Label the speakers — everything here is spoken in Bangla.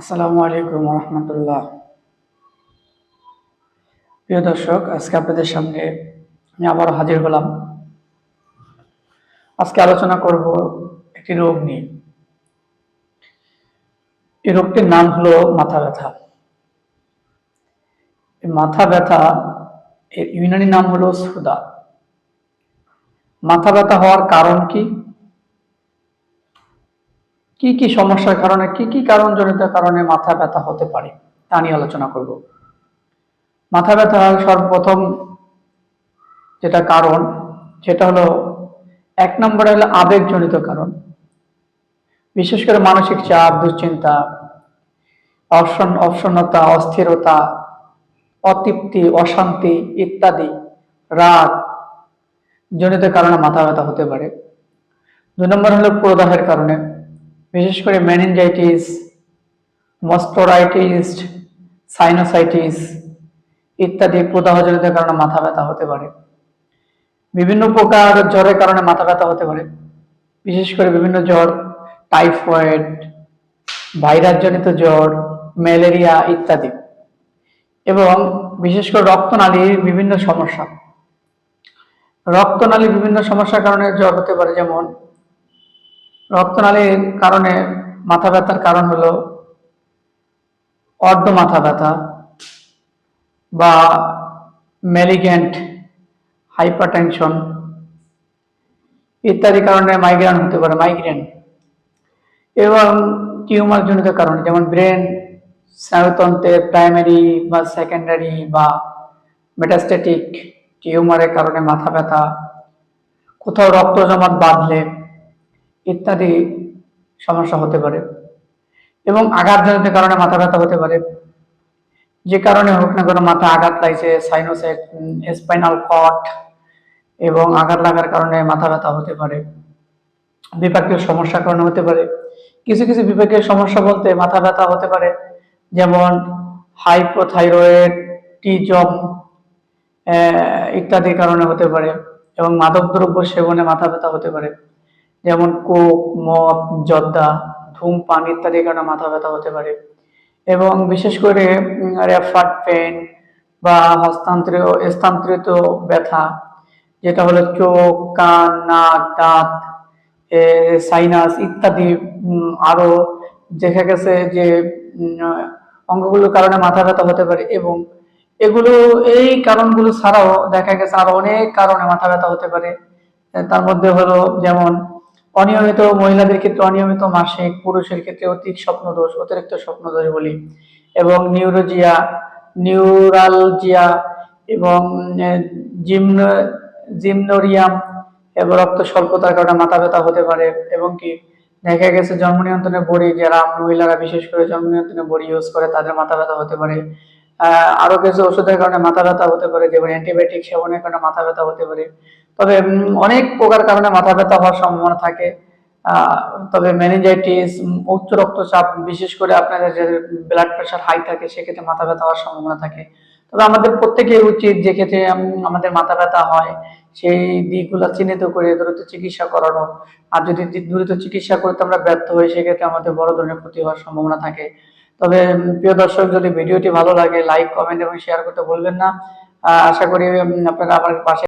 Speaker 1: আসসালামু আলাইকুম রহমতুল্লাহ প্রিয় দর্শক, আজকে আপনাদের সামনে আমি আবার হাজির হলাম। আজকে আলোচনা করব একটি রোগ নিয়ে। এই রোগটির নাম হলো মাথা ব্যথা। মাথা ব্যথা, এর ইউনানি নাম হলো সুদা। মাথা ব্যথা হওয়ার কারণ কি? কি কি সমস্যার কারণে, কি কি কারণজনিত কারণে মাথা ব্যথা হতে পারে, তা নিয়ে আলোচনা করব। মাথা ব্যথা সর্বপ্রথম যেটা কারণ, সেটা হলো এক নম্বরে হলো আবেগজনিত কারণ। বিশেষ করে মানসিক চাপ, দুশ্চিন্তা অপসন অপসন্নতা অস্থিরতা, অতৃপ্তি, অশান্তি ইত্যাদি, রাগ জনিত কারণে মাথা ব্যথা হতে পারে। দুই নম্বর হলো প্রদাহের কারণে। বিশেষ করে মেনিনজাইটিস মস্টোরাইটিস সাইনোসাইটিস ইত্যাদি প্রদাহজনিত কারণে মাথা ব্যথা হতে পারে। বিভিন্ন প্রকার জ্বরের কারণে মাথা ব্যথা হতে পারে। বিশেষ করে বিভিন্ন জ্বর, টাইফয়েড, ভাইরাসজনিত জ্বর, ম্যালেরিয়া ইত্যাদি। এবং বিশেষ করে রক্তনালীর বিভিন্ন সমস্যা। রক্তনালীর বিভিন্ন সমস্যার কারণে জ্বর হতে পারে, যেমন রক্তনালীর কারণে মাথা ব্যথার কারণ হলো অর্ধ মাথা ব্যথা বা ম্যালিগ্যান্ট হাইপারটেনশন ইত্যাদি কারণে মাইগ্রেন হতে পারে মাইগ্রেন এবং টিউমার জনিত কারণে, যেমন ব্রেন স্নায়ুতন্ত্রের প্রাইমারি বা সেকেন্ডারি বা মেটাস্টেটিক টিউমারের কারণে মাথা ব্যথা, কোথাও রক্ত জমাট বাঁধলে ইত্যাদি সমস্যা হতে পারে এবং আঘাত আঘাতজনিত কারণে মাথা ব্যথা হতে পারে। যে কারণে হোক না কোনো মাথা আঘাত লাগছে সাইনোসাইট স্পাইনাল কট এবং আঘাত লাগার কারণে মাথা ব্যথা হতে পারে। বিপাকীয় সমস্যার কারণে হতে পারে। কিছু কিছু বিপাকীয় সমস্যা বলতে মাথা ব্যথা হতে পারে, যেমন হাইপোথাইরয়েড টিজম ইত্যাদির কারণে হতে পারে এবং মাদকদ্রব্য সেবনে মাথা ব্যথা হতে পারে। যেমন কোক মদ জর্দা ধূমপান ইত্যাদির কারণে মাথা ব্যথা হতে পারে। এবং বিশেষ করে রেফার্ড পেন বা হস্তান্তরীয় স্থানান্তরিত ব্যথা যেটা হলো চোখ কান নাক দাঁত সাইনাস ইত্যাদি উম, আরও দেখা গেছে যে অঙ্গগুলোর কারণে মাথা ব্যথা হতে পারে এবং এগুলো এই কারণগুলো ছাড়াও দেখা গেছে আরও অনেক কারণে মাথা ব্যথা হতে পারে। তার মধ্যে হলো যেমন অনিয়মিত মহিলাদের ক্ষেত্রে অনিয়মিত মাসিক, পুরুষের ক্ষেত্রে অতিরিক্ত স্বপ্নদোষ অতিরিক্ত স্বপ্নদোষ বলি। এবং নিউরোজিয়া নিউরালজিয়া এবং জিমন জিমনোরিয়াম এবং রক্ত স্বল্পতার কারণে মাথা ব্যথা হতে পারে এবং কি দেখা গেছে জন্ম নিয়ন্ত্রণে বড়ি যারা মহিলারা বিশেষ করে জন্ম নিয়ন্ত্রণের বড়ি ইউজ করে, তাদের মাথা ব্যথা হতে পারে। আরও কিছু ওষুধের কারণে মাথা ব্যথা হতে পারে, যেমন অ্যান্টিবায়োটিক সেবনের কারণে মাথা ব্যথা হতে পারে। তবে অনেক প্রকার কারণে মাথা ব্যথা হওয়ার সম্ভাবনা থাকে। তবে ম্যানেজাইটিস উচ্চ রক্তচাপ, বিশেষ করে আপনাদের যে ব্লাড প্রেশার হাই থাকে, সেক্ষেত্রে মাথা ব্যথা হওয়ার সম্ভাবনা থাকে। তবে আমাদের প্রত্যেকের উচিত যে ক্ষেত্রে আমাদের মাথা ব্যথা হয়, সেই দিকগুলো চিহ্নিত করে দ্রুত চিকিৎসা করানো। আর যদি দ্রুত চিকিৎসা করতে আমরা ব্যর্থ হই, সেক্ষেত্রে আমাদের বড় ধরনের ক্ষতি হওয়ার সম্ভাবনা থাকে। তবে প্রিয় দর্শক, যদি ভিডিওটি ভালো লাগে লাইক কমেন্ট এবং শেয়ার করতে ভুলবেন না। আশা করি আপনারা আমার পাশে